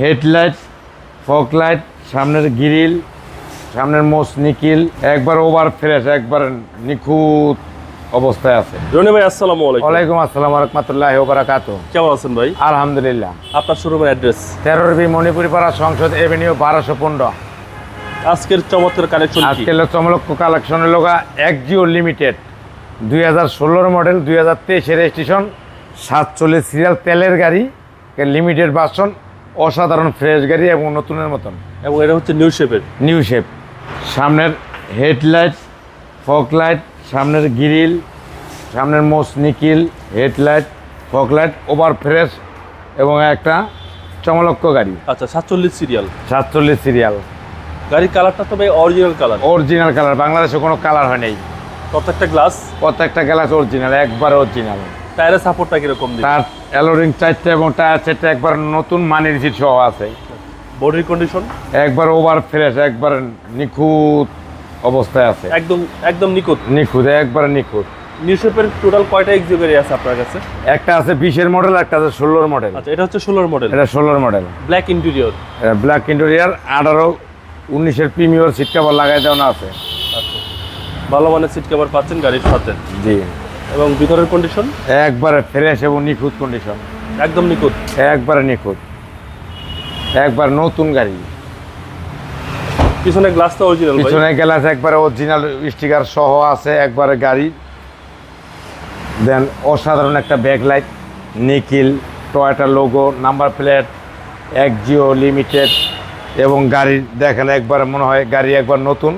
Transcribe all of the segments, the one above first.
Headlight fog light সামনের grill সামনের মোস নিকিল একবার ওভার ফ্রেশ একবার নিখুঁত অবস্থায় আছে। রনি ভাই আসসালামু আলাইকুম। ওয়ালাইকুম আসসালাম রহমতুল্লাহ ওবরাকাত কেমন আছেন ভাই? আলহামদুলিল্লাহ। আপনার শোরুমের অ্যাড্রেস? তেরোর বি মণিপুরি পাড়া সংসদ এভিনিউ বারোশো পনেরো। আজকের চমৎকার কালেকশন কি? আজকে হলো চমলক্ষ কালেকশনের লোকা এক জিও লিমিটেড। দুই হাজার ষোলোর মডেল দুই হাজার তেইশের রেজিস্ট্রেশন সাতচল্লিশ সিরিয়াল তেলের গাড়ি লিমিটেড বাসন অসাধারণ ফ্রেশ গাড়ি এবং নতুনের মতন। এবং এটা হচ্ছে নিউ শেপের। New shape. সামনের হেডলাইট ফক লাইট সামনের গ্রিল সামনের মোস nickel headlight fog light over fresh এবং একটা চমলক্ষ গাড়ি। আচ্ছা সাতচল্লিশ সিরিয়াল। সাতচল্লিশ সিরিয়াল। গাড়ির কালারটা তো ভাই অরিজিনাল কালার অরিজিনাল কালার বাংলাদেশে কোনো কালার হয় নাই। প্রত্যেকটা গ্লাস প্রত্যেকটা গ্লাস অরিজিনাল একবার অরিজিনাল টায়ারের সাপোর্টটা কীরকম তার অ্যালোরিং চারটে এবং টায়ার চারটে একবার নতুন মানের সিট সহ আছে। বডির কন্ডিশন একবার ওভার ফ্রেশ একবার নিখুঁত অবস্থায় আছে। একদম একদম নিখুঁত? নিখুঁত একবার নিখুঁত। নিউশেপের টোটাল কয়টা এক্সিও গাড়ি আছে আপনার কাছে? একটা আছে বিশের মডেল একটা আছে ষোলোর মডেল আচ্ছা এটা হচ্ছে ষোলোর মডেল এটা ষোলোর model black interior black interior আঠারো উনিশের প্রিমিয়র সিট কাভার লাগাই দেওয়া আছে। আচ্ছা। ভালো মানের সিট কভার পাচ্ছেন গাড়ির সাথে? জি। এবং ভিতরের কন্ডিশন একবারে ফ্রেশ এবং নিখুঁত কন্ডিশন একদম নিখুঁত? একবারে নিখুঁত। একবার নতুন গাড়ি। পিছনে গ্লাসটা অরিজিনাল ভাই। পিছনে গ্লাস একবারে অরিজিনাল স্টিকার সহ আছে একবারে গাড়ি। দেন অসাধারণ একটা backlight nickel Toyota logo number plate এক জিও লিমিটেড এবং গাড়ি দেখেন একবার মনে হয় গাড়ি একবার নতুন।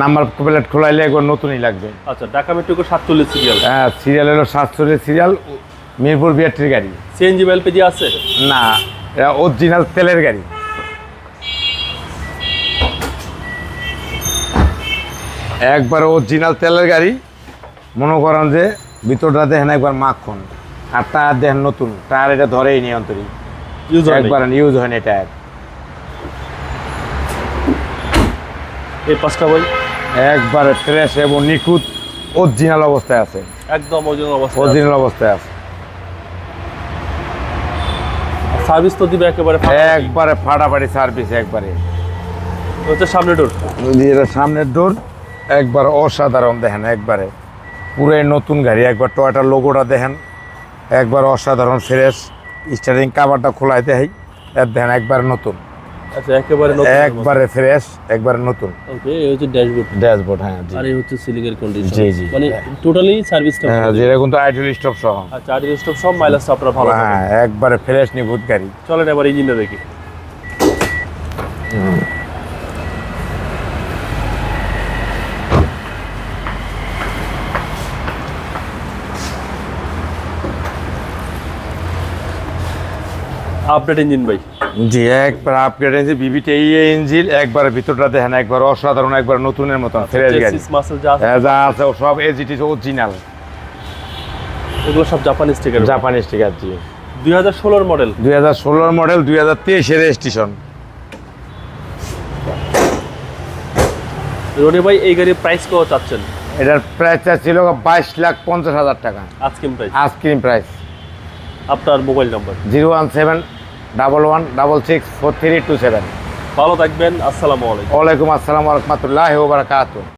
নাম্বার প্লেট খোলাইলে একবার নতুনই লাগবে। আচ্ছা ঢাকা মেট্রোকো সাতচল্লিশ সিরিয়াল। হ্যাঁ সিরিয়াল হলো সাতচল্লিশ সিরিয়াল মিরপুর বিআরটির গাড়ি। সিএনজি এলপিজি আছে? না এটা অরিজিনাল তেলের গাড়ি। একবার অরিজিনাল তেলের গাড়ি মনে করেন যে ভিতরটা দেখেন একবার মাখন আর টায়ার দেখেন নতুন টায়ার এটা ধরেই নি অন্তরি ইউজ একবার ইউজ হয়নি টায়ার। এই পাঁচটা বই একবার ফ্রেশ এবং নিখুঁত অরিজিনাল অবস্থায় আছে। একদম অরিজিনাল অবস্থা অরিজিনাল অবস্থায় আছে। সার্ভিস তো দিবে একেবারে একবারে ফাটাফাটি সার্ভিস একবারে। হচ্ছে সামনে ডোর এটা সামনের ডোর একবার অসাধারণ দেখেন একবারে। পুরাই নতুন গাড়ি একবার টয়টার লোগোটা দেখেন একবার অসাধারণ ফ্রেশ স্টারিং কাভারটা খোলাই দেয় এর দেখেন একবার নতুন। আচ্ছা একেবারে নতুন একবারে ফ্রেশ একবারে নতুন। ওকে এই হচ্ছে ড্যাশবোর্ড ড্যাশবোর্ড হ্যাঁ জি। আর এই হচ্ছে সিলিং এর কন্ডিশন জি, জি। মানে টোটালি সার্ভিসটা হ্যাঁ যেটা কিন্তু আইডল স্টপ সহ। আচ্ছা আইডল স্টপ সব মাইলেজ আপনারা ভালো হ্যাঁ একবারে ফ্রেশ নিখুঁত গাড়ি। চলেন এবার ইঞ্জিনটা দেখি। আপডেট ইঞ্জিন ভাই জি একবার আপগ্রেড ইঞ্জিন বিবিটি এই ইঞ্জিন একবার ভিতরটা দেখেন একবার অসাধারণ একবার নতুনের মতন ফ্রেশ গাড়ি। যা আছে, হ্যাঁ, সব এজিটি অরিজিনাল এগুলো সব জাপানি স্টিকার জাপানি স্টিকার জি। দুই হাজার ষোলোর মডেল দুই হাজার ষোলোর মডেল দুই হাজার তেইশের রেজিস্ট্রেশন রনি ভাই এই গাড়ির প্রাইস কত চাচ্ছেন? এটার প্রাইস ছিল বাইশ লাখ পঞ্চাশ হাজার টাকা। আজকিম প্রাইস আইসক্রিম প্রাইস আপনার mobile number zero one seven double one double six four three two seven. ভালো থাকবেন আসসালামু আলাইকুম। ওয়ালাইকুম আসসালাম রহমতুল্লাহ ওবরাকাত